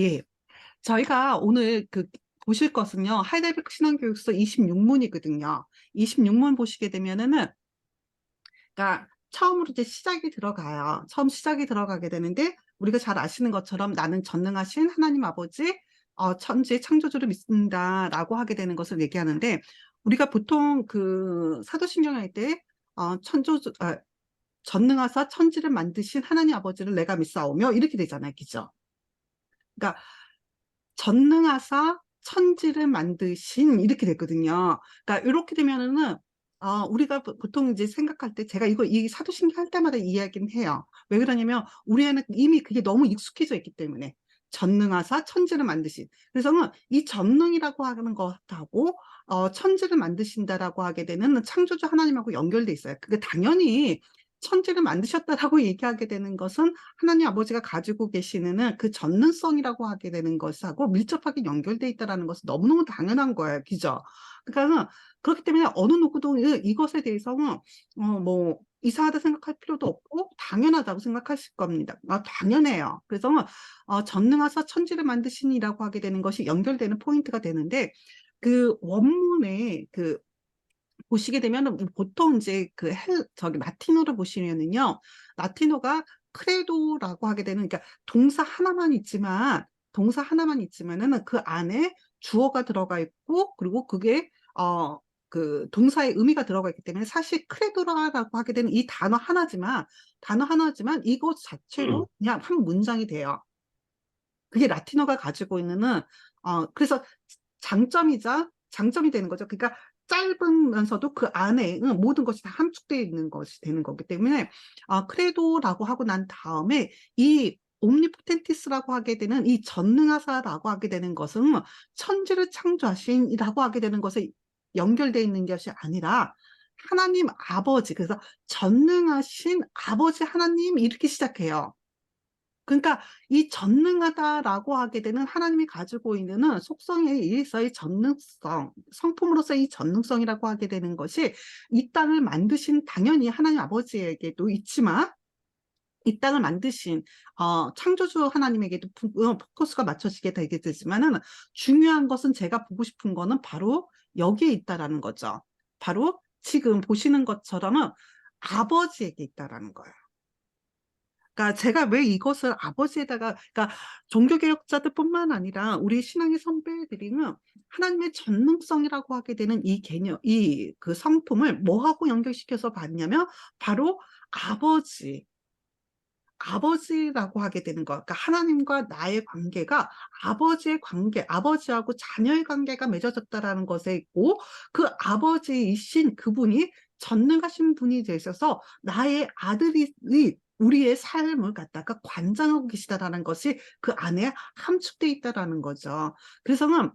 예. 저희가 오늘 그 보실 것은요. 하이델베르크 신앙교육서 26문이거든요. 26문 보시게 되면은 그러니까 처음으로 이제 시작이 들어가요. 처음 시작이 들어가게 되는데 우리가 잘 아시는 것처럼 나는 전능하신 하나님 아버지 어, 천지 창조주를 믿습니다라고 하게 되는 것을 얘기하는데 우리가 보통 그 사도신경 할 때 어, 천조주 아, 전능하사 천지를 만드신 하나님 아버지를 내가 믿사오며 이렇게 되잖아요. 그죠? 그러니까 전능하사 천지를 만드신 이렇게 됐거든요. 그러니까 이렇게 되면은 어, 우리가 보통 이제 생각할 때 제가 이거 이 사도신경 할 때마다 이야기는 해요. 왜 그러냐면 우리에는 이미 그게 너무 익숙해져 있기 때문에 전능하사 천지를 만드신. 그래서 이 전능이라고 하는 것하고 어, 천지를 만드신다라고 하게 되는 창조주 하나님하고 연결돼 있어요. 그게 당연히 천지를 만드셨다라고 얘기하게 되는 것은 하나님 아버지가 가지고 계시는 그 전능성이라고 하게 되는 것하고 밀접하게 연결돼 있다는 것은 너무너무 당연한 거예요. 그죠? 그러니까 그렇기 때문에 어느 누구도 이것에 대해서는 어, 뭐 이상하다 생각할 필요도 없고 당연하다고 생각하실 겁니다. 아, 당연해요. 그래서 어, 전능하사 천지를 만드신이라고 하게 되는 것이 연결되는 포인트가 되는데 그 원문에 그 보시게 되면 보통 이제 그 헬, 저기 라틴어를 보시면은요. 라틴어가 크레도라고 하게 되는 그러니까 동사 하나만 있지만 동사 하나만 있지만은 그 안에 주어가 들어가 있고 그리고 그게 어 그 동사의 의미가 들어가 있기 때문에 사실 크레도라고 하게 되는 이 단어 하나지만 단어 하나지만 이것 자체로 그냥 한 문장이 돼요. 그게 라틴어가 가지고 있는 어 그래서 장점이자 장점이 되는 거죠. 그러니까 짧으면서도 그 안에 모든 것이 다 함축되어 있는 것이 되는 거기 때문에 아, 크레도라고 하고 난 다음에 이 옴니포텐티스라고 하게 되는 이 전능하사라고 하게 되는 것은 천지를 창조하신이라고 하게 되는 것에 연결되어 있는 것이 아니라 하나님 아버지 그래서 전능하신 아버지 하나님 이렇게 시작해요. 그러니까 이 전능하다라고 하게 되는 하나님이 가지고 있는 속성에 의해서의 전능성, 성품으로서의 전능성이라고 하게 되는 것이 이 땅을 만드신 당연히 하나님 아버지에게도 있지만 이 땅을 만드신 어, 창조주 하나님에게도 어, 포커스가 맞춰지게 되게 되지만은 중요한 것은 제가 보고 싶은 거는 바로 여기에 있다라는 거죠. 바로 지금 보시는 것처럼은 아버지에게 있다라는 거예요. 그러니까 제가 왜 이것을 아버지에다가 그러니까 종교개혁자들뿐만 아니라 우리 신앙의 선배들이는 하나님의 전능성이라고 하게 되는 이 개념, 이 그 성품을 뭐하고 연결시켜서 봤냐면 바로 아버지, 아버지라고 하게 되는 거. 그러니까 하나님과 나의 관계가 아버지의 관계, 아버지하고 자녀의 관계가 맺어졌다라는 것에 있고 그 아버지이신 그분이 전능하신 분이 되셔서 나의 아들이 우리의 삶을 갖다가 관장하고 계시다라는 것이 그 안에 함축되어 있다라는 거죠. 그래서는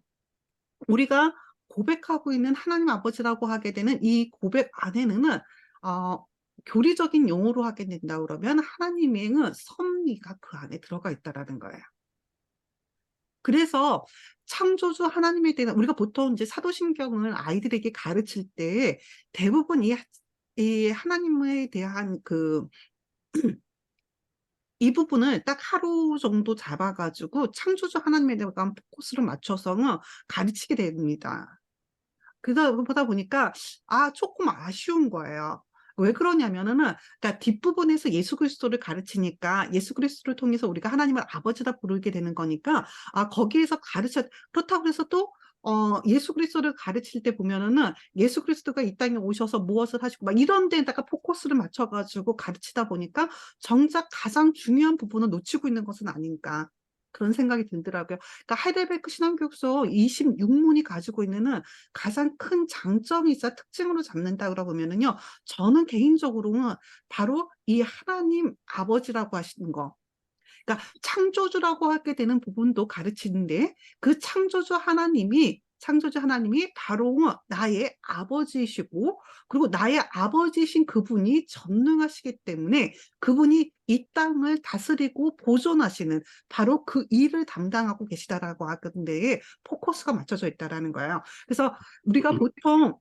우리가 고백하고 있는 하나님 아버지라고 하게 되는 이 고백 안에는 어, 교리적인 용어로 하게 된다 그러면 하나님의 섭리가 그 안에 들어가 있다라는 거예요. 그래서 창조주 하나님에 대한 우리가 보통 이제 사도신경을 아이들에게 가르칠 때 대부분 이, 이 하나님에 대한 그 이 부분을 딱 하루 정도 잡아가지고 창조주 하나님에 대한 포커스를 맞춰서 가르치게 됩니다. 그러다 보니까 아 조금 아쉬운 거예요. 왜 그러냐면은 그러니까 뒷부분에서 예수 그리스도를 가르치니까 예수 그리스도를 통해서 우리가 하나님을 아버지다 부르게 되는 거니까 아 거기에서 가르쳐 그렇다고 해서 또 어, 예수 그리스도를 가르칠 때 보면은 예수 그리스도가 이 땅에 오셔서 무엇을 하시고 막 이런 데다가 포커스를 맞춰가지고 가르치다 보니까 정작 가장 중요한 부분을 놓치고 있는 것은 아닌가. 그런 생각이 들더라고요. 그러니까 하이델베르크 신앙교육서 26문이 가지고 있는 가장 큰 장점이자 특징으로 잡는다 그러 보면은요. 저는 개인적으로는 바로 이 하나님 아버지라고 하시는 거. 그러니까 창조주라고 하게 되는 부분도 가르치는데 그 창조주 하나님이 창조주 하나님이 바로 나의 아버지이시고 그리고 나의 아버지이신 그분이 전능하시기 때문에 그분이 이 땅을 다스리고 보존하시는 바로 그 일을 담당하고 계시다라고 하는데 포커스가 맞춰져 있다라는 거예요. 그래서 우리가 보통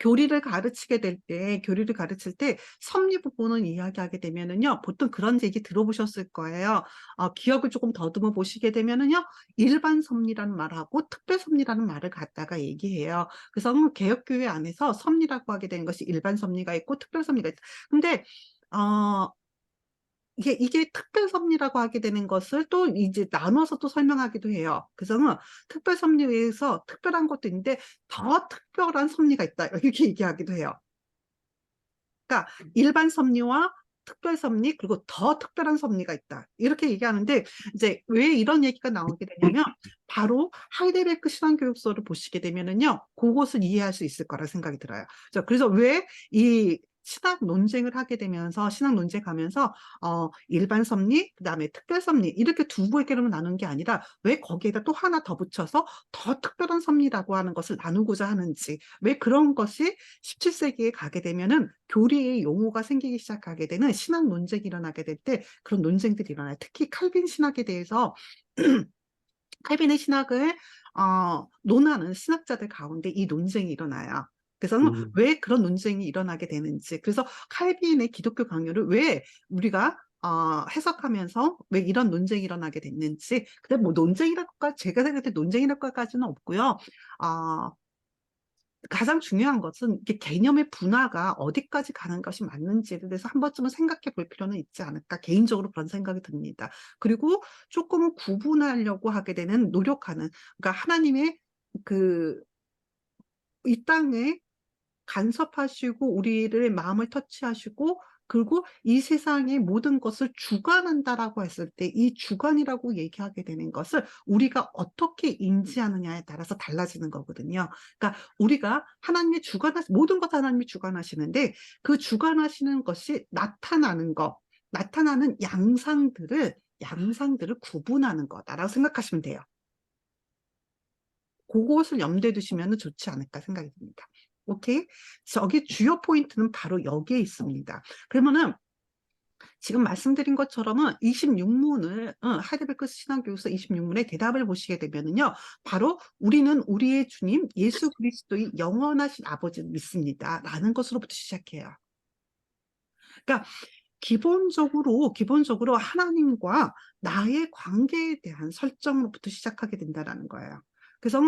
교리를 가르치게 될 때, 교리를 가르칠 때 섭리 부분을 이야기하게 되면은요, 보통 그런 얘기 들어보셨을 거예요. 어, 기억을 조금 더듬어 보시게 되면은요, 일반 섭리라는 말하고 특별 섭리라는 말을 갖다가 얘기해요. 그래서 개혁교회 안에서 섭리라고 하게 되는 것이 일반 섭리가 있고 특별 섭리가 있다. 근데, 어, 이게, 이게 특별 섭리라고 하게 되는 것을 또 이제 나눠서 또 설명하기도 해요. 그래서 특별 섭리에서 특별한 것도 있는데 더 특별한 섭리가 있다. 이렇게 얘기하기도 해요. 그러니까 일반 섭리와 특별 섭리 그리고 더 특별한 섭리가 있다. 이렇게 얘기하는데 이제 왜 이런 얘기가 나오게 되냐면 바로 하이데베르크 신앙교육서를 보시게 되면은요. 그것을 이해할 수 있을 거라 생각이 들어요. 그래서 왜 이 신학 논쟁을 하게 되면서 신학 논쟁하면서 어, 일반 섭리, 그다음에 특별 섭리 이렇게 두 개로 나눈 게 아니라 왜 거기에다 또 하나 더 붙여서 더 특별한 섭리라고 하는 것을 나누고자 하는지 왜 그런 것이 17세기에 가게 되면은 교리의 용어가 생기기 시작하게 되는 신학 논쟁이 일어나게 될 때 그런 논쟁들이 일어나요. 특히 칼빈 신학에 대해서 칼빈의 신학을 어, 논하는 신학자들 가운데 이 논쟁이 일어나요. 그래서 음. 왜 그런 논쟁이 일어나게 되는지 그래서 칼빈의 기독교 강요를 왜 우리가 어, 해석하면서 왜 이런 논쟁이 일어나게 됐는지 근데 뭐 논쟁이랄까 제가 생각할 때 논쟁이랄까지는 없고요 어, 가장 중요한 것은 이게 개념의 분화가 어디까지 가는 것이 맞는지에 대해서 한 번쯤은 생각해 볼 필요는 있지 않을까 개인적으로 그런 생각이 듭니다. 그리고 조금은 구분하려고 하게 되는 노력하는 그러니까 하나님의 그 이 땅에 간섭하시고 우리를 마음을 터치하시고 그리고 이 세상의 모든 것을 주관한다라고 했을 때 이 주관이라고 얘기하게 되는 것을 우리가 어떻게 인지하느냐에 따라서 달라지는 거거든요. 그러니까 우리가 하나님의 주관하 모든 것 하나님이 주관하시는데 그 주관하시는 것이 나타나는 것, 나타나는 양상들을 양상들을 구분하는 거다라고 생각하시면 돼요. 그것을 염두에 두시면 좋지 않을까 생각이 듭니다. 오케이? 저기 주요 포인트는 바로 여기에 있습니다. 그러면은 지금 말씀드린 것처럼은 26문을 어, 하이데베르크 신앙교육서 26문의 대답을 보시게 되면은요. 바로 우리는 우리의 주님 예수 그리스도의 영원하신 아버지를 믿습니다. 라는 것으로부터 시작해요. 그러니까 기본적으로 기본적으로 하나님과 나의 관계에 대한 설정으로부터 시작하게 된다는 거예요. 그래서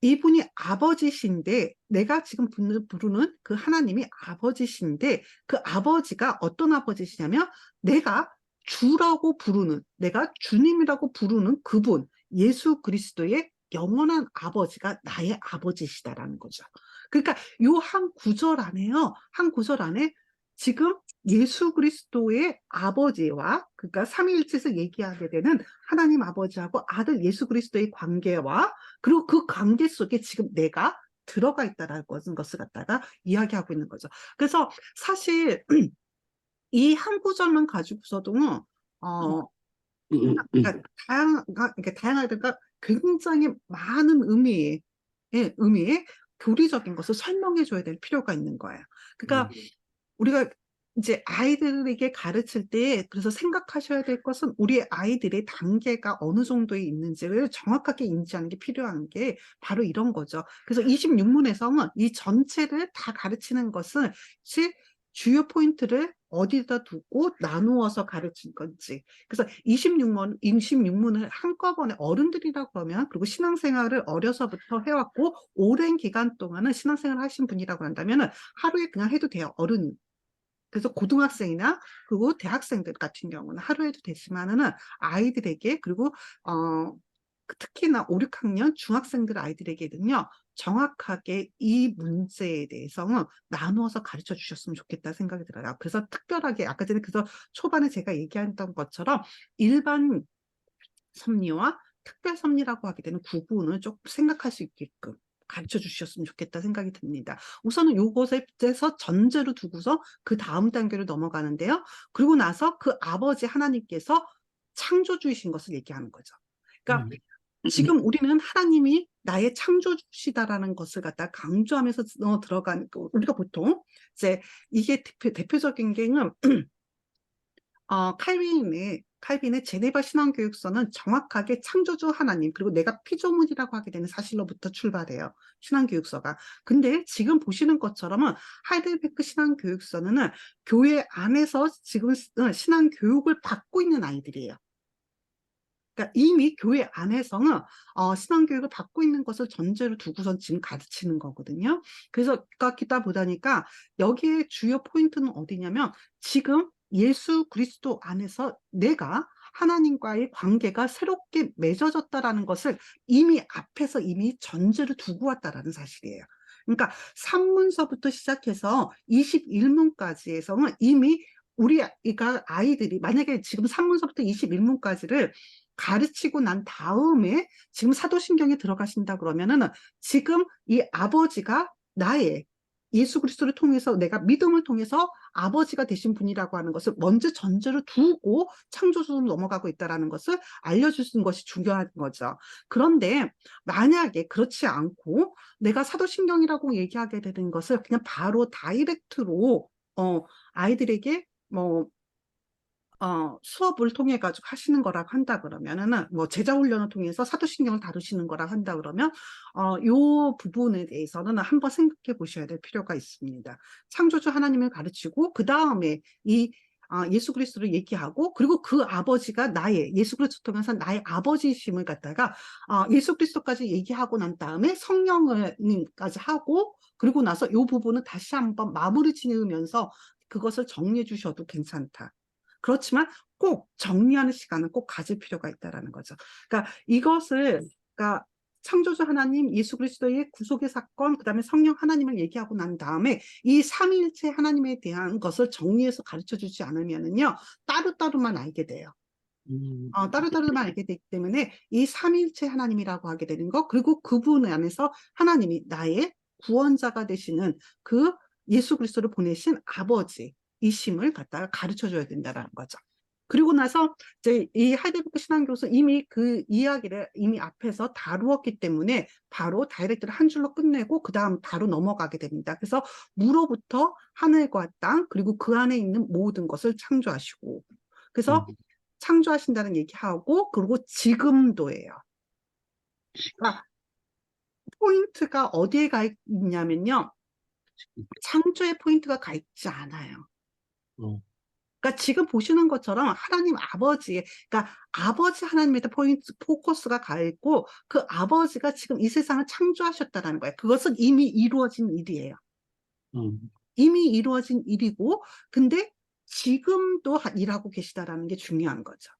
이분이 아버지신데 내가 지금 부르는 그 하나님이 아버지신데 그 아버지가 어떤 아버지시냐면 내가 주라고 부르는 내가 주님이라고 부르는 그분 예수 그리스도의 영원한 아버지가 나의 아버지시다라는 거죠. 그러니까 요 한 구절 안에요. 한 구절 안에 지금 예수 그리스도의 아버지와 그러니까 삼위일체에서 얘기하게 되는 하나님 아버지하고 아들 예수 그리스도의 관계와 그리고 그 관계 속에 지금 내가 들어가 있다라는 것을 갖다가 이야기하고 있는 거죠. 그래서 사실 이 한 구절만 가지고서도 어 그러니까 다양 그러니까 다양하니까 굉장히 많은 의미의 의미의 교리적인 것을 설명해 줘야 될 필요가 있는 거예요. 그러니까 음. 우리가 이제 아이들에게 가르칠 때 그래서 생각하셔야 될 것은 우리 아이들의 단계가 어느 정도에 있는지를 정확하게 인지하는 게 필요한 게 바로 이런 거죠. 그래서 26문에서는 이 전체를 다 가르치는 것은 주요 포인트를 어디다 두고 나누어서 가르친 건지. 그래서 26문, 26문을 한꺼번에 어른들이라고 그러면, 그리고 신앙생활을 어려서부터 해왔고, 오랜 기간 동안은 신앙생활을 하신 분이라고 한다면 하루에 그냥 해도 돼요. 어른 그래서 고등학생이나 그리고 대학생들 같은 경우는 하루에도 됐지만은 아이들에게 그리고 어 특히나 5, 6학년 중학생들 아이들에게는요 정확하게 이 문제에 대해서는 나누어서 가르쳐 주셨으면 좋겠다 생각이 들어요. 그래서 특별하게 아까 전에 그래서 초반에 제가 얘기했던 것처럼 일반 섭리와 특별 섭리라고 하게 되는 구분을 조금 생각할 수 있게끔 가르쳐 주셨으면 좋겠다 생각이 듭니다. 우선은 요것에서 전제로 두고서 그 다음 단계로 넘어가는데요. 그리고 나서 그 아버지 하나님께서 창조주이신 것을 얘기하는 거죠. 그러니까 음. 지금 우리는 하나님이 나의 창조주시다라는 것을 갖다 강조하면서 어, 들어간 그 우리가 보통 이제 이게 대표, 대표적인 게는 어, 칼빈의 칼빈의 제네바 신앙교육서는 정확하게 창조주 하나님 그리고 내가 피조물이라고 하게 되는 사실로부터 출발해요. 신앙교육서가. 근데 지금 보시는 것처럼은 하이델베크 신앙교육서는 교회 안에서 지금 어, 신앙교육을 받고 있는 아이들이에요. 그러니까 이미 교회 안에서는 어, 신앙교육을 받고 있는 것을 전제로 두고선 지금 가르치는 거거든요. 그래서 그렇다 보다니까 여기에 주요 포인트는 어디냐면 지금 예수 그리스도 안에서 내가 하나님과의 관계가 새롭게 맺어졌다라는 것을 이미 앞에서 이미 전제를 두고 왔다라는 사실이에요. 그러니까 3문서부터 시작해서 21문까지에서는 이미 우리 아이들이 만약에 지금 3문서부터 21문까지를 가르치고 난 다음에 지금 사도신경에 들어가신다 그러면은 지금 이 아버지가 나의 예수 그리스도를 통해서 내가 믿음을 통해서 아버지가 되신 분이라고 하는 것을 먼저 전제로 두고 창조주로 넘어가고 있다는 것을 알려주는 것이 중요한 거죠. 그런데 만약에 그렇지 않고 내가 사도신경이라고 얘기하게 되는 것을 그냥 바로 다이렉트로 어, 아이들에게 뭐 어, 수업을 통해 가지고 하시는 거라고 한다 그러면은 뭐 제자 훈련을 통해서 사도신경을 다루시는 거라 한다 그러면 어, 요 부분에 대해서는 한번 생각해 보셔야 될 필요가 있습니다. 창조주 하나님을 가르치고 그 다음에 이 아, 예수 그리스도를 얘기하고 그리고 그 아버지가 나의 예수 그리스도 통해서 나의 아버지심을 갖다가 아, 예수 그리스도까지 얘기하고 난 다음에 성령을까지 하고 그리고 나서 이 부분은 다시 한번 마무리 지으면서 그것을 정리해 주셔도 괜찮다. 그렇지만 꼭 정리하는 시간은 꼭 가질 필요가 있다는 거죠. 그러니까 이것을 그러니까 창조주 하나님, 예수 그리스도의 구속의 사건, 그 다음에 성령 하나님을 얘기하고 난 다음에 이 삼위일체 하나님에 대한 것을 정리해서 가르쳐 주지 않으면은요, 따로따로만 알게 돼요. 음. 어, 따로따로만 알게 되기 때문에 이 삼위일체 하나님이라고 하게 되는 거, 그리고 그분 안에서 하나님이 나의 구원자가 되시는 그 예수 그리스도를 보내신 아버지, 이 심을 갖다가 가르쳐 줘야 된다는 거죠. 그리고 나서 이제 이 하이델베르크 신앙교수 이미 그 이야기를 이미 앞에서 다루었기 때문에 바로 다이렉트를 한 줄로 끝내고 그 다음 바로 넘어가게 됩니다. 그래서 무로부터 하늘과 땅 그리고 그 안에 있는 모든 것을 창조하시고 그래서 음. 창조하신다는 얘기하고 그리고 지금도예요. 그러니까 포인트가 어디에 가 있냐면요. 창조의 포인트가 가 있지 않아요. 어. 그러니까 지금 보시는 것처럼 하나님 아버지, 그러니까 아버지 하나님에 대 포인트, 포커스가 가 있고 그 아버지가 지금 이 세상을 창조하셨다는 거예요. 그것은 이미 이루어진 일이에요. 음. 이미 이루어진 일이고, 근데 지금도 일하고 계시다라는 게 중요한 거죠.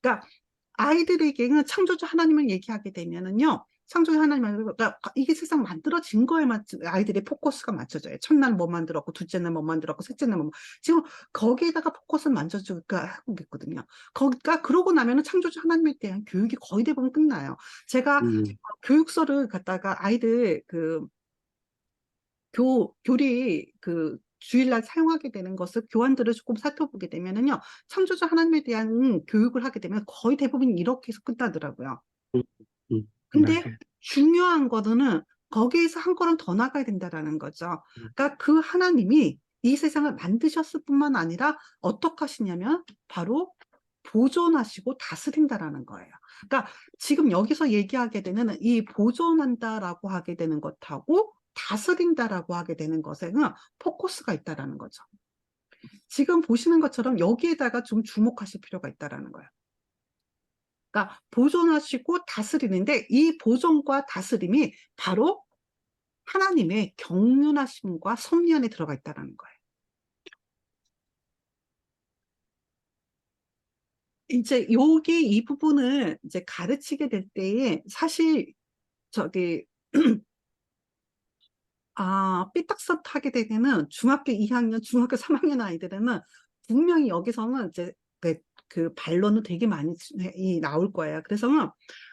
그러니까 아이들에게는 창조주 하나님을 얘기하게 되면은요, 창조의 하나님 그러니까 이게 세상 만들어진 거에 맞 아이들의 포커스가 맞춰져요. 첫날 뭐 만들었고 둘째 날 뭐 만들었고 셋째 날뭐 지금 거기에다가 포커스를 만져주니까 하고 있거든요. 거기가 그러고 나면은 창조주 하나님에 대한 교육이 거의 대부분 끝나요. 제가 음. 교육서를 갖다가 아이들 그 교, 교리 그 주일날 사용하게 되는 것을 교환들을 조금 살펴보게 되면은요 창조주 하나님에 대한 교육을 하게 되면 거의 대부분 이렇게 해서 끝나더라고요. 음. 음. 근데. 중요한 거는 거기에서 한 걸음 더 나가야 된다라는 거죠. 음. 그러니까 그 하나님이 이 세상을 만드셨을 뿐만 아니라 어떻게 하시냐면 바로 보존하시고 다스린다라는 거예요. 그러니까 지금 여기서 얘기하게 되는 이 보존한다라고 하게 되는 것하고 다스린다라고 하게 되는 것에는 포커스가 있다라는 거죠. 지금 보시는 것처럼 여기에다가 좀 주목하실 필요가 있다라는 거예요. 그러니까 보존하시고 다스리는데 이 보존과 다스림이 바로 하나님의 경륜하심과 섭리 안에 들어가 있다는 거예요. 이제 여기 이 부분을 이제 가르치게 될 때에 사실 저기 아 삐딱선 타게 되면은 중학교 2학년, 중학교 3학년 아이들은 분명히 여기서는 이제 그, 그 반론은 되게 많이 나올 거예요. 그래서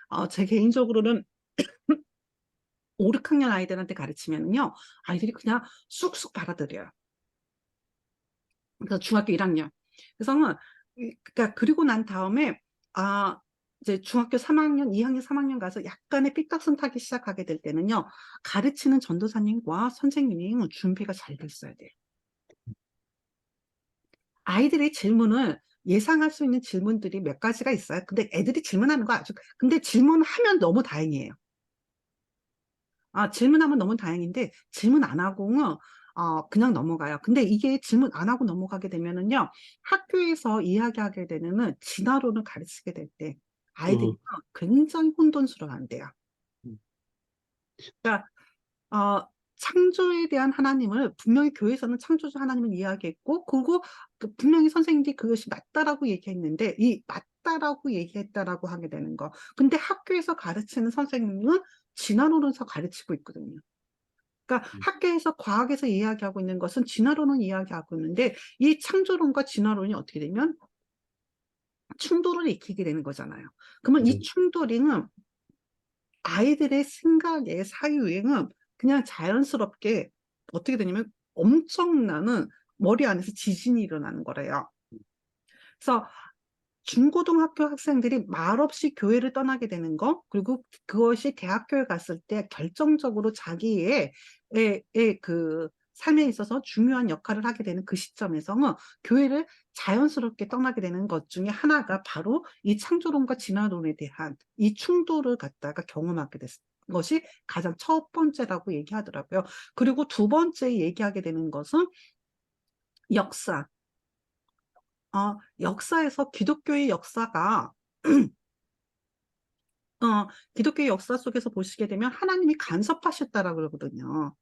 어, 제 개인적으로는 5, 6학년 아이들한테 가르치면요. 아이들이 그냥 쑥쑥 받아들여요. 그래서 중학교 1학년. 그래서 그러니까 그리고 난 다음에 아 이제 중학교 3학년, 2학년, 3학년 가서 약간의 삐딱선 타기 시작하게 될 때는요. 가르치는 전도사님과 선생님이 준비가 잘 됐어야 돼요. 아이들의 질문을 예상할 수 있는 질문들이 몇 가지가 있어요. 근데 애들이 질문하는 거 아주, 근데 질문하면 너무 다행이에요. 아, 질문하면 너무 다행인데, 질문 안 하고는, 어, 그냥 넘어가요. 근데 이게 질문 안 하고 넘어가게 되면은요, 학교에서 이야기하게 되는 진화론을 가르치게 될 때, 아이들이 음. 굉장히 혼돈스러워 한대요. 음. 그러니까, 어, 창조에 대한 하나님을 분명히 교회에서는 창조주 하나님을 이야기했고, 그리고 그 분명히 선생님들이 그것이 맞다라고 얘기했는데, 이 맞다라고 얘기했다라고 하게 되는 거. 근데 학교에서 가르치는 선생님은 진화론에서 가르치고 있거든요. 그러니까 음. 학교에서 과학에서 이야기하고 있는 것은 진화론은 이야기하고 있는데, 이 창조론과 진화론이 어떻게 되면 충돌을 일으키게 되는 거잖아요. 그러면 이 네. 충돌이는 아이들의 생각의 사유에는 그냥 자연스럽게 어떻게 되냐면 엄청나는 머리 안에서 지진이 일어나는 거래요. 그래서 중고등학교 학생들이 말없이 교회를 떠나게 되는 거, 그리고 그것이 대학교에 갔을 때 결정적으로 자기의 의, 의그 삶에 있어서 중요한 역할을 하게 되는 그 시점에서는 교회를 자연스럽게 떠나게 되는 것 중에 하나가 바로 이 창조론과 진화론에 대한 이 충돌을 갖다가 경험하게 됐 것이 가장 첫 번째라고 얘기하더라고요. 그리고 두 번째 얘기하게 되는 것은 역사. 어, 역사에서 기독교의 역사가 어, 기독교의 역사 속에서 보시게 되면 하나님이 간섭하셨다라고 그러거든요.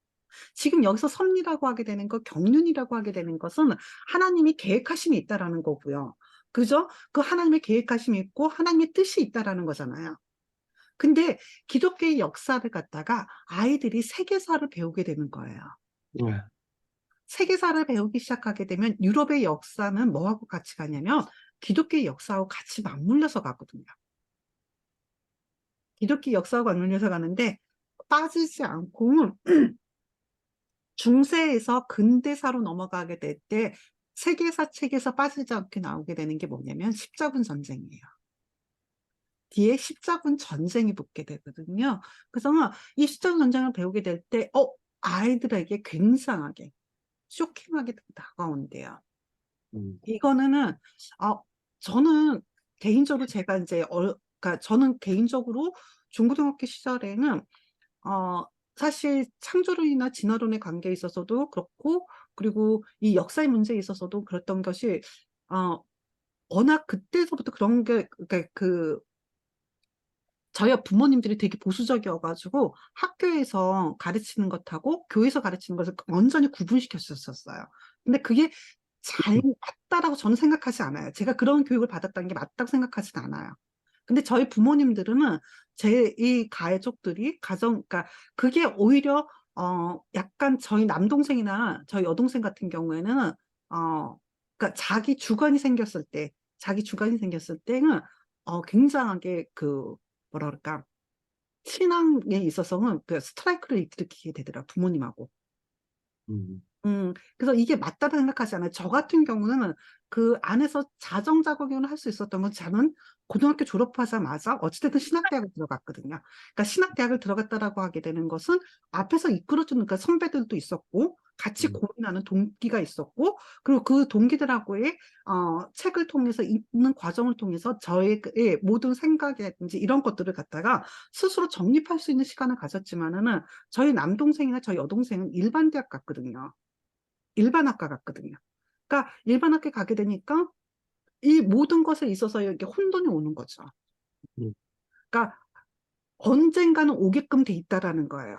지금 여기서 섭리라고 하게 되는 것, 경륜이라고 하게 되는 것은 하나님이 계획하심이 있다라는 거고요. 그죠? 그 하나님의 계획하심이 있고 하나님의 뜻이 있다라는 거잖아요. 근데 기독교의 역사를 갖다가 아이들이 세계사를 배우게 되는 거예요. 네. 세계사를 배우기 시작하게 되면 유럽의 역사는 뭐하고 같이 가냐면 기독교의 역사하고 같이 맞물려서 가거든요. 기독교 역사하고 맞물려서 가는데 빠지지 않고 중세에서 근대사로 넘어가게 될 때 세계사 책에서 빠지지 않게 나오게 되는 게 뭐냐면 십자군 전쟁이에요. 뒤에 십자군 전쟁이 붙게 되거든요. 그래서 이 십자군 전쟁을 배우게 될 때, 어, 아이들에게 굉장하게 쇼킹하게 다가온대요. 음. 이거는 어 저는 개인적으로 제가 이제 어 그러니까 저는 개인적으로 중고등학교 시절에는 어 사실 창조론이나 진화론의 관계에 있어서도 그렇고 그리고 이 역사의 문제에 있어서도 그랬던 것이 어 워낙 그때서부터 그런 게 그러니까 그 저희 부모님들이 되게 보수적이어 가지고 학교에서 가르치는 것하고 교회에서 가르치는 것을 완전히 구분시켰었어요. 근데 그게 잘 맞다라고 저는 생각하지 않아요. 제가 그런 교육을 받았다는 게 맞다고 생각하진 않아요. 근데 저희 부모님들은 제 이 가족들이 가정 그러니까 그게 오히려 어 약간 저희 남동생이나 저희 여동생 같은 경우에는 어 그러니까 자기 주관이 생겼을 때 자기 주관이 생겼을 때는 어 굉장하게 그 뭐라 그럴까 신앙에 있어서는 그 스트라이크를 일으키게 되더라 부모님하고. 음. 음, 그래서 이게 맞다고 생각하지 않아요. 저 같은 경우는 그 안에서 자정자거경을 할수 있었던 건 저는 고등학교 졸업하자마자 어찌됐든 신학대학을 들어갔거든요. 그러니까 신학대학을 들어갔다라고 하게 되는 것은 앞에서 이끌어주는 그러니까 선배들도 있었고 같이 음. 고민하는 동기가 있었고 그리고 그 동기들하고의 어, 책을 통해서 읽는 과정을 통해서 저의 그- 의 모든 생각이라든지 이런 것들을 갖다가 스스로 정립할 수 있는 시간을 가졌지만은 저희 남동생이나 저희 여동생은 일반 대학 갔거든요. 일반 학과 갔거든요. 그러니까 일반 학교 가게 되니까 이 모든 것에 있어서 이렇게 혼돈이 오는 거죠. 음. 그러니까 언젠가는 오게끔 돼 있다라는 거예요.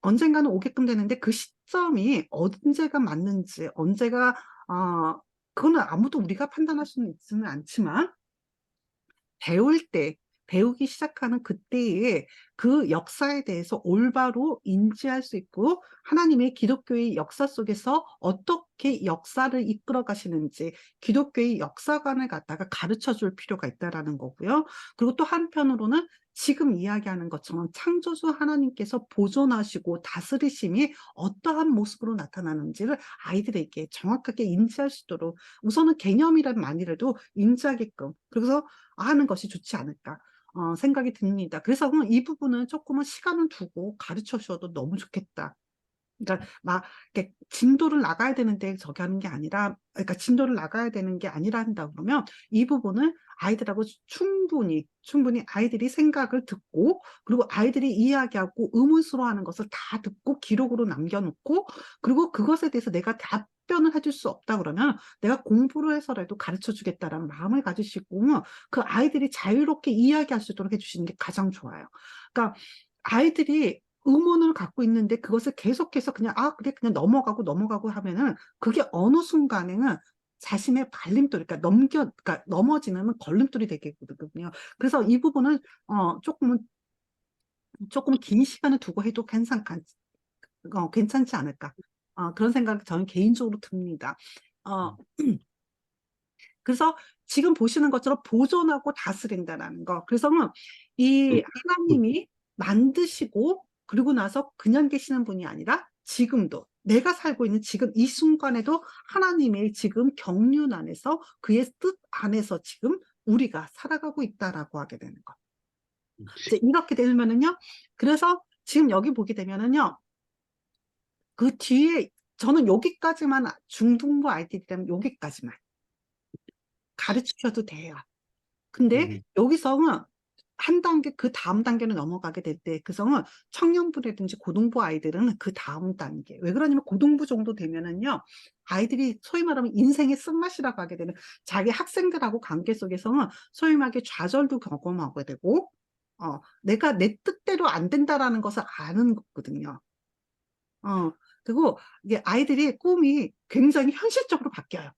언젠가는 오게끔 되는데 그 시점이 언제가 맞는지 언제가 어 그거는 아무도 우리가 판단할 수는 있지는 않지만 배울 때 배우기 시작하는 그때에 그 역사에 대해서 올바로 인지할 수 있고 하나님의 기독교의 역사 속에서 어떻게 역사를 이끌어 가시는지 기독교의 역사관을 갖다가 가르쳐 줄 필요가 있다라는 거고요. 그리고 또 한편으로는 지금 이야기하는 것처럼 창조주 하나님께서 보존하시고 다스리심이 어떠한 모습으로 나타나는지를 아이들에게 정확하게 인지할 수 있도록 우선은 개념이란 만이라도 인지하게끔 그래서 하는 것이 좋지 않을까 어, 생각이 듭니다. 그래서 이 부분은 조금은 시간을 두고 가르쳐 주셔도 너무 좋겠다. 그러니까 막 이렇게 진도를 나가야 되는데 저기 하는 게 아니라 그러니까 진도를 나가야 되는 게 아니라 한다 그러면 이 부분을 아이들하고 충분히 충분히 아이들이 생각을 듣고 그리고 아이들이 이야기하고 의문스러워하는 것을 다 듣고 기록으로 남겨놓고 그리고 그것에 대해서 내가 답 변을 해줄 수 없다 그러면 내가 공부를 해서라도 가르쳐 주겠다라는 마음을 가지시고 그 아이들이 자유롭게 이야기할 수 있도록 해주시는 게 가장 좋아요. 그러니까 아이들이 의문을 갖고 있는데 그것을 계속해서 그냥 아 그래 그냥 넘어가고 넘어가고 하면은 그게 어느 순간에는 자신의 발림돌 그러니까 넘겨 그러니까 넘어지는 걸림돌이 되겠거든요. 그래서 이 부분은 어 조금은 조금 긴 시간을 두고 해도 괜찮 어, 괜찮지 않을까 어, 그런 생각이 저는 개인적으로 듭니다. 어, 그래서 지금 보시는 것처럼 보존하고 다스린다라는 거. 그래서는 이 하나님이 만드시고 그리고 나서 그냥 계시는 분이 아니라 지금도 내가 살고 있는 지금 이 순간에도 하나님의 지금 경륜 안에서 그의 뜻 안에서 지금 우리가 살아가고 있다라고 하게 되는 거. 이제 이렇게 되면은요. 그래서 지금 여기 보게 되면은요. 그 뒤에 저는 여기까지만 중등부 아이들이라면 여기까지만 가르치셔도 돼요. 근데 음. 여기서는 한 단계 그 다음 단계는 넘어가게 될 때 그 성은 청년부라든지 고등부 아이들은 그 다음 단계 왜 그러냐면 고등부 정도 되면은요 아이들이 소위 말하면 인생의 쓴맛이라고 하게 되는 자기 학생들하고 관계 속에서는 소위 말하게 좌절도 경험하게 되고 어 내가 내 뜻대로 안 된다라는 것을 아는 거거든요. 어 그리고 이게 아이들이 꿈이 굉장히 현실적으로 바뀌어요.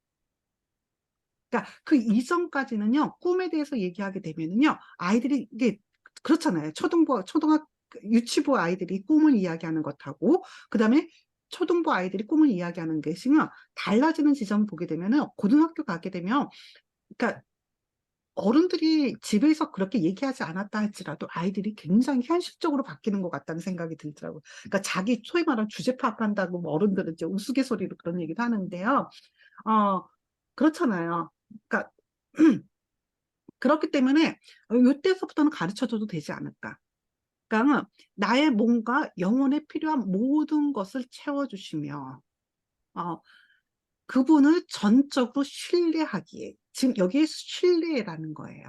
그러니까 그 이전까지는요 꿈에 대해서 얘기하게 되면은요 아이들이 이게 그렇잖아요 초등부 초등학 유치부 아이들이 꿈을 이야기하는 것하고 그 다음에 초등부 아이들이 꿈을 이야기하는 것이면 달라지는 지점을 보게 되면은 고등학교 가게 되면 그러니까 어른들이 집에서 그렇게 얘기하지 않았다 할지라도 아이들이 굉장히 현실적으로 바뀌는 것 같다는 생각이 들더라고요. 그러니까 자기 소위 말하는 주제 파악한다고 뭐 어른들은 이제 우스갯소리로 그런 얘기도 하는데요. 어, 그렇잖아요. 그러니까 그렇기 때문에 이때서부터는 가르쳐줘도 되지 않을까. 그러니까 나의 뭔가 영혼에 필요한 모든 것을 채워주시며 어, 그분을 전적으로 신뢰하기에 지금 여기에 신뢰라는 거예요.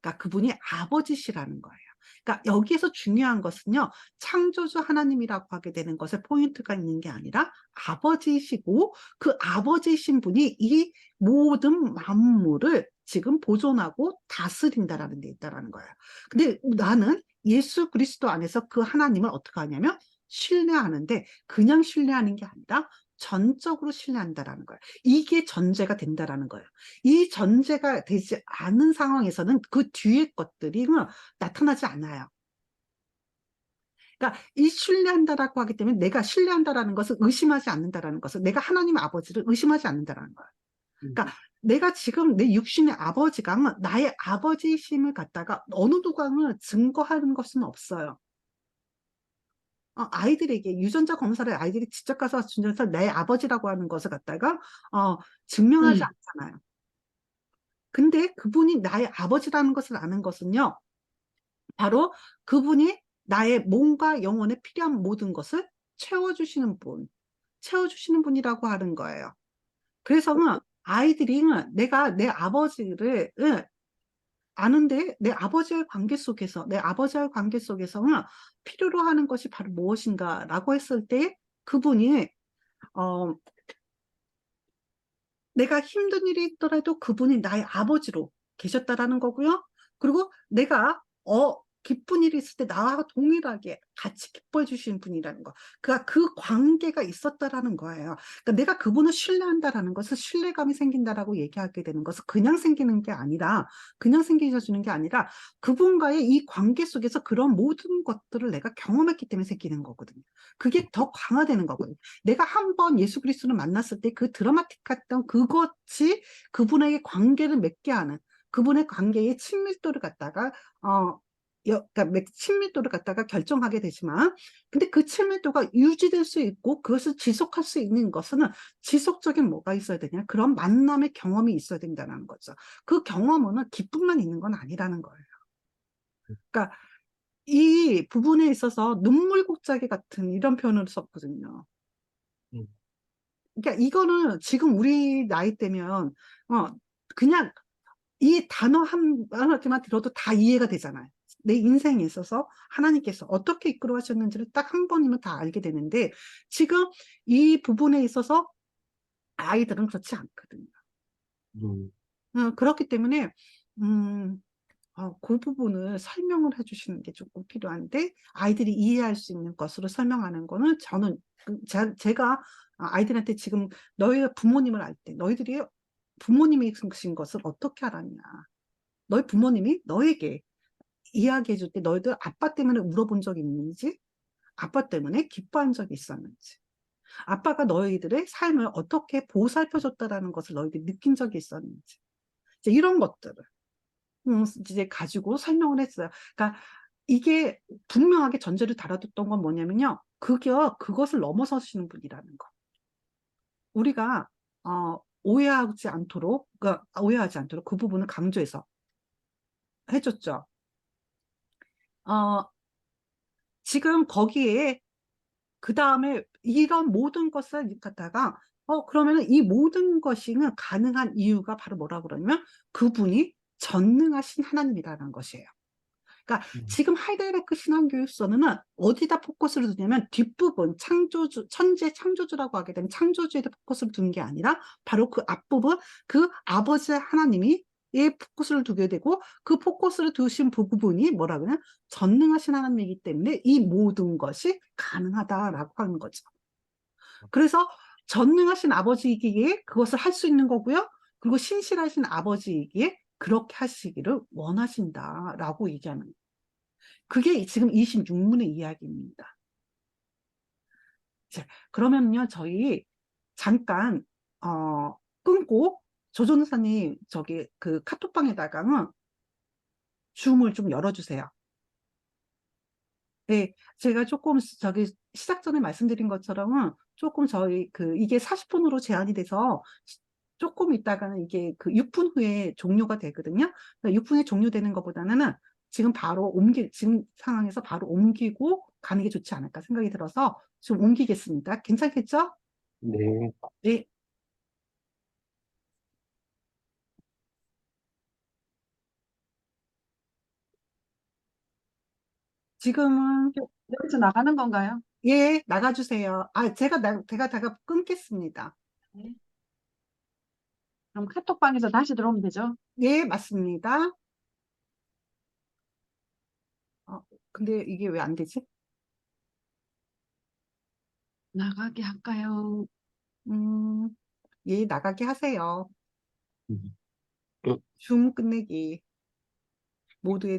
그러니까 그분이 아버지시라는 거예요. 그러니까 여기에서 중요한 것은요. 창조주 하나님이라고 하게 되는 것에 포인트가 있는 게 아니라 아버지이시고 그 아버지이신 분이 이 모든 만물을 지금 보존하고 다스린다라는 데 있다라는 거예요. 근데 나는 예수 그리스도 안에서 그 하나님을 어떻게 하냐면 신뢰하는데 그냥 신뢰하는 게 아니라 전적으로 신뢰한다라는 거예요. 이게 전제가 된다라는 거예요. 이 전제가 되지 않은 상황에서는 그 뒤에 것들이 나타나지 않아요. 그러니까 이 신뢰한다라고 하기 때문에 내가 신뢰한다라는 것을 의심하지 않는다라는 것을 내가 하나님 아버지를 의심하지 않는다라는 거예요. 그러니까 내가 지금 내 육신의 아버지가 나의 아버지심을 갖다가 어느 누가는 증거하는 것은 없어요. 어, 아이들에게 유전자 검사를 아이들이 직접 가서 준전서 내 아버지라고 하는 것을 갖다가 어, 증명하지 음. 않잖아요. 근데 그분이 나의 아버지라는 것을 아는 것은요. 바로 그분이 나의 몸과 영혼에 필요한 모든 것을 채워주시는 분, 채워주시는 분이라고 하는 거예요. 그래서는 아이들이 내가 내 아버지를 아는데 내 아버지와의 관계 속에서 내 아버지와의 관계 속에서는 필요로 하는 것이 바로 무엇인가 라고 했을 때 그분이 어 내가 힘든 일이 있더라도 그분이 나의 아버지로 계셨다라는 거고요. 그리고 내가 어 기쁜 일이 있을 때 나와 동일하게 같이 기뻐해 주시는 분이라는 거. 그러니까 그 관계가 있었다라는 거예요. 그러니까 내가 그분을 신뢰한다라는 것을 신뢰감이 생긴다라고 얘기하게 되는 것은 그냥 생기는 게 아니라 그냥 생기셔 주는 게 아니라 그분과의 이 관계 속에서 그런 모든 것들을 내가 경험했기 때문에 생기는 거거든요. 그게 더 강화되는 거거든요. 내가 한 번 예수 그리스도를 만났을 때 그 드라마틱했던 그것이 그분에게 관계를 맺게 하는 그분의 관계의 친밀도를 갖다가 어 여, 그러니까 친밀도를 갖다가 결정하게 되지만 근데 그 친밀도가 유지될 수 있고 그것을 지속할 수 있는 것은 지속적인 뭐가 있어야 되냐? 그런 만남의 경험이 있어야 된다는 거죠. 그 경험은 기쁨만 있는 건 아니라는 거예요. 그러니까 이 부분에 있어서 눈물 곡자기 같은 이런 표현을 썼거든요. 그러니까 이거는 지금 우리 나이 때면 어 그냥 이 단어 한 하나만 들어도 다 이해가 되잖아요. 내 인생에 있어서 하나님께서 어떻게 이끌어 가셨는지를 딱 한 번이면 다 알게 되는데 지금 이 부분에 있어서 아이들은 그렇지 않거든요. 음, 어, 그렇기 때문에 음, 어, 그 부분을 설명을 해주시는 게 조금 필요한데 아이들이 이해할 수 있는 것으로 설명하는 거는 저는 그 제, 제가 아이들한테 지금 너희가 부모님을 알 때 너희들이 부모님이 신 것을 어떻게 알았냐 너희 부모님이 너에게 이야기해 줄 때 너희들 아빠 때문에 울어본 적이 있는지 아빠 때문에 기뻐한 적이 있었는지 아빠가 너희들의 삶을 어떻게 보살펴 줬다라는 것을 너희들이 느낀 적이 있었는지 이제 이런 것들을 음, 이제 가지고 설명을 했어요. 그러니까 이게 분명하게 전제를 달아뒀던 건 뭐냐면요. 그게 그것을 넘어서시는 분이라는 거. 우리가 어, 오해하지 않도록, 그러니까 오해하지 않도록 그 부분을 강조해서 해줬죠. 어, 지금 거기에 그 다음에 이런 모든 것을 갖다가 어 그러면 이 모든 것이는 가능한 이유가 바로 뭐라 그러냐면 그분이 전능하신 하나님이라는 것이에요. 그러니까 음. 지금 하이델베르크 신앙교육서는 어디다 포커스를 두냐면 뒷부분 창조주 천재 창조주라고 하게 되면 창조주에 포커스를 두는 게 아니라 바로 그 앞부분 그 아버지 하나님이 에 포커스를 두게 되고 그 포커스를 두신 부분이 뭐라 그러냐 전능하신 하나님이기 때문에 이 모든 것이 가능하다라고 하는 거죠. 그래서 전능하신 아버지이기에 그것을 할 수 있는 거고요. 그리고 신실하신 아버지이기에 그렇게 하시기를 원하신다라고 얘기하는 거예요. 그게 지금 26문의 이야기입니다. 자, 그러면요, 저희 잠깐 어, 끊고 조전사님 저기 그 카톡방에다가는 줌을 좀 열어주세요. 네, 제가 조금 저기 시작 전에 말씀드린 것처럼은 조금 저희 그 이게 40분으로 제한이 돼서 조금 있다가는 이게 그 6분 후에 종료가 되거든요. 6분에 종료되는 것보다는 지금 바로 옮기, 지금 상황에서 바로 옮기고 가는 게 좋지 않을까 생각이 들어서 좀 옮기겠습니다. 괜찮겠죠? 네. 네. 지금은 여기서 나가는 건가요? 예, 나가주세요. 아, 제가 나, 제가 다가 끊겠습니다. 그럼 카톡방에서 다시 들어오면 되죠? 예, 맞습니다. 어, 근데 이게 왜 안 되지? 나가게 할까요? 음, 예, 나가게 하세요. 음. 줌 끝내기. 모두에 대해